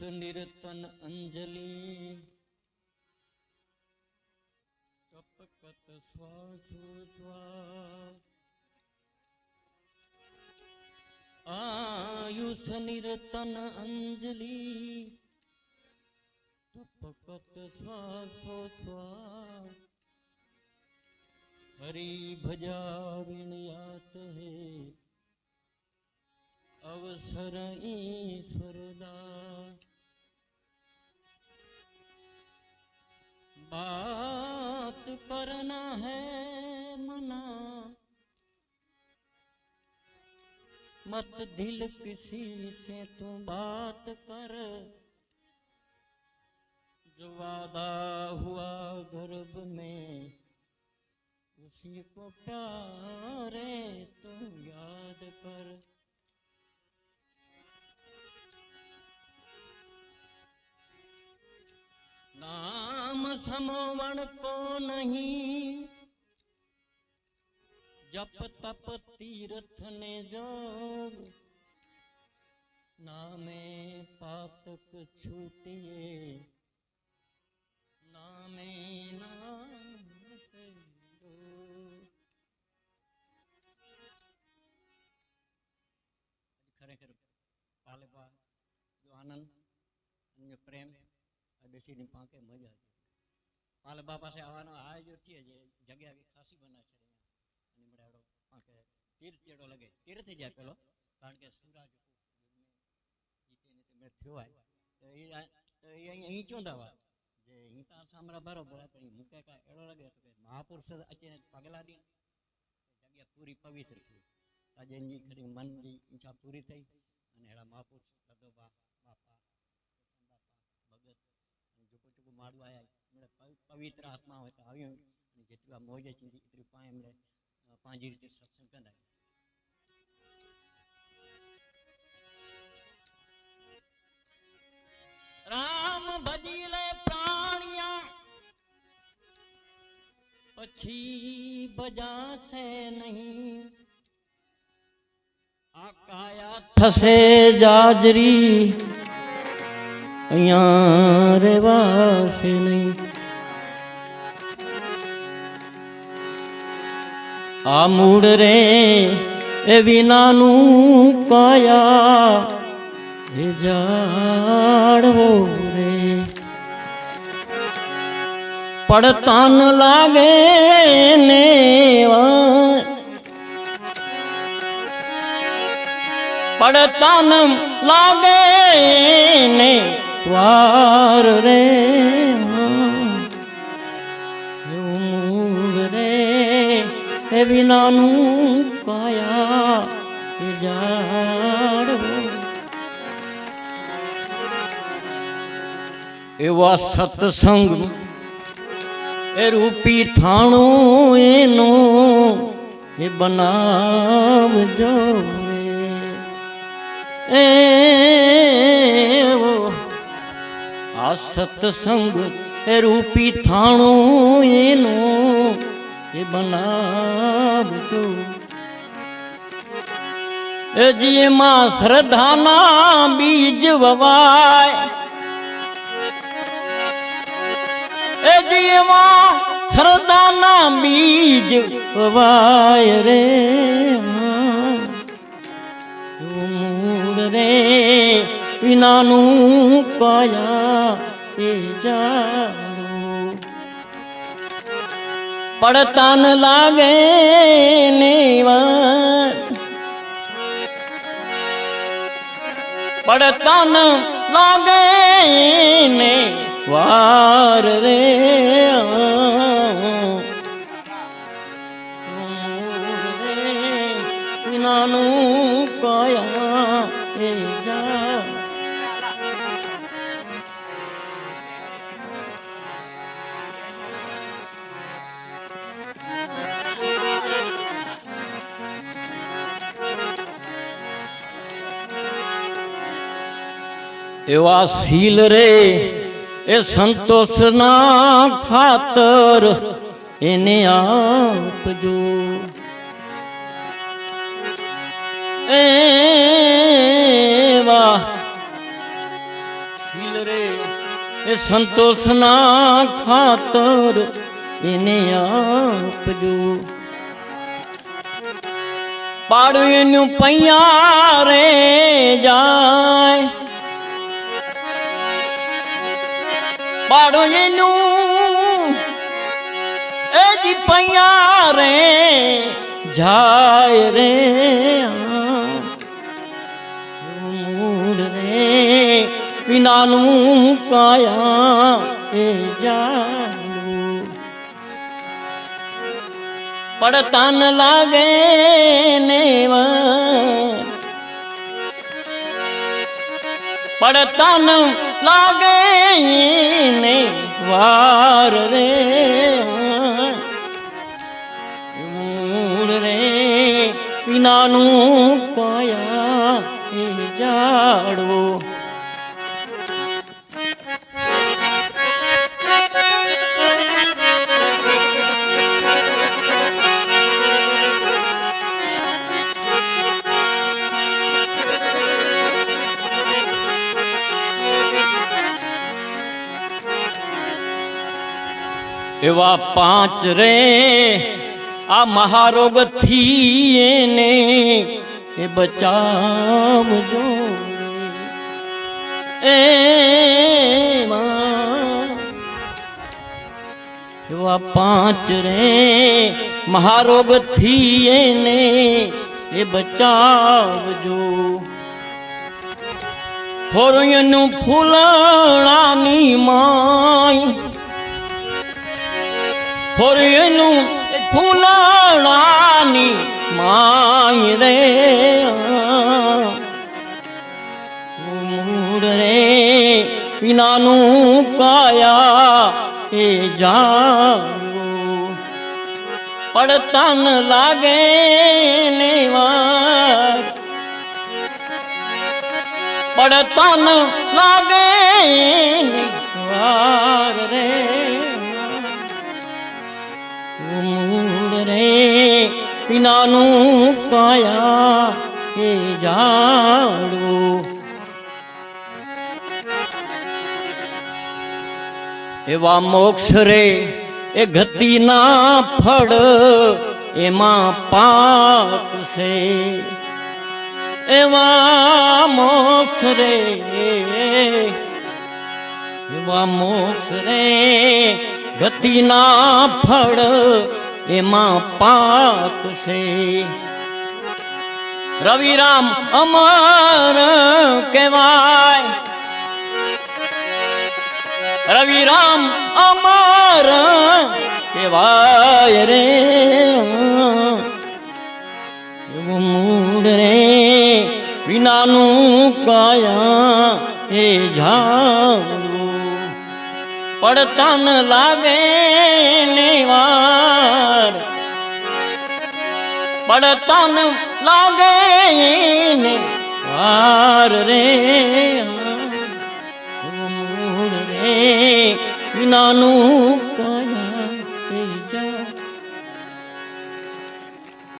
નિરતન અંજલિ કપકત શ્વાસો સ્વા આયુષ નિરતન અંજલિ તપકત શ્વાસો સ્વા હરી ભજાવિણયાત હે અવસર ઈશ્વરદા बात करना है मना मत दिल किसी से तू बात कर जो वादा हुआ गर्भ में उसी को प्यारे समोवण को नहीं जप तप तीर्थ ने जोग नामे पातक छूटिए नामे नाम से रोग। ખરેખર પાલેપા જો આનંદ અને પ્રેમ આ બેસીને પાંકે મજા છે પાલબા પાસે આવવાનો આ જો છે, જગ્યા ખાસી બના છે. અને મળાડો પાંકે તીર્થ જેડો લગે. તીર્થ જાય પેલો. કારણ કે સુરાજ જીતીને તમે થયો હોય. તો એ તો એ અહીં ચોંધાવા. જે હિતા સામરા બરોબર પણ એ મૂકે કાંઈ એડો લાગે તો કે મહાપુરુષ અચે પગલા દી. જગ્યા પૂરી પવિત્ર થઈ. રાજનજી ખરી મનની ઈચ્છા પૂરી થઈ. અને એડા મહાપુરુષ દદોબા બાપા બાપા, ભગત, અને ચૂકું ચૂકું માળું એમણે પવિ- પવિત્ર આત્મા હોય તો આવ્યું જેટલું આ મોજે છે એટલું પા એમણે પાંજી રીતે સત્સંગ કરાય રામ ભજીલે પ્રાણિયા, પછી બજાશે નહીં. આ કાયા થશે જાજરી અહીંયા રહેવાશે નહીં. આ મૂળ રે એ વિનાનું કાયા. એ જાડવો રે. પડતાન લાગે ને પડતાન લાગે એ વિનાનું કાયા એ જાડવો એવા સત્સંગ એ રૂપી થાણું એનો એ બનાવજો એવો આ સત્સંગ એ રૂપી થાણું એનો એ બનાવજો. એ જીમાં શ્રદ્ધાના બીજ વવાય. એ જીમાં શ્રદ્ધાના બીજ વવાય રે મૂળ રે, વિનાનું કયા એ જાડું પડતાન લાગે ને વાર પડતાન લાગે ને વાર રે એવા શીલ રે, એ સંતોષના ખાતર એને આપજો. એવા એ સંતોષના ખાતર એને આપજો. પાડું એનું પૈયા રે જાય પાડું એનું એ જી પૈયા રે જાય રે. મૂળ રે વિનાનું કાયા એ જાનું પડતાન લાગે ને પડતાન લાગે ને વાર રે. મૂળ રે વિનાનું કયા એ એવા પાંચ રે, આ મહારોગથી એને એ બચાવજો. એ એવા પાંચ રે મહારોગથી એને એ બચાવજો. ફોરયનું ફૂલણાની માય ફોરયનું ફૂલાણાની માય રે. મૂળ રે વિનાનું કાયા એ જા પડતન લાગે ને પડતન લાગે રે. રે વિનાનું કાયા એ જાડું. એવા મોક્ષ રે, એ ગતિના ફળ એમાં પાપ છે. એવા મોક્ષ રે, એવા મોક્ષ રે, ગતિના ફળ એમાં પાપ છે. રવિરામ અમર કહેવાય. રવિરામ અમર કહેવાય રે. એવું મૂળ રે વિનાનું કાયા એ ઝાડું પડતાન લાગે ને પડતન લાગે ને વાર રે. મૂળ રે વિનાનું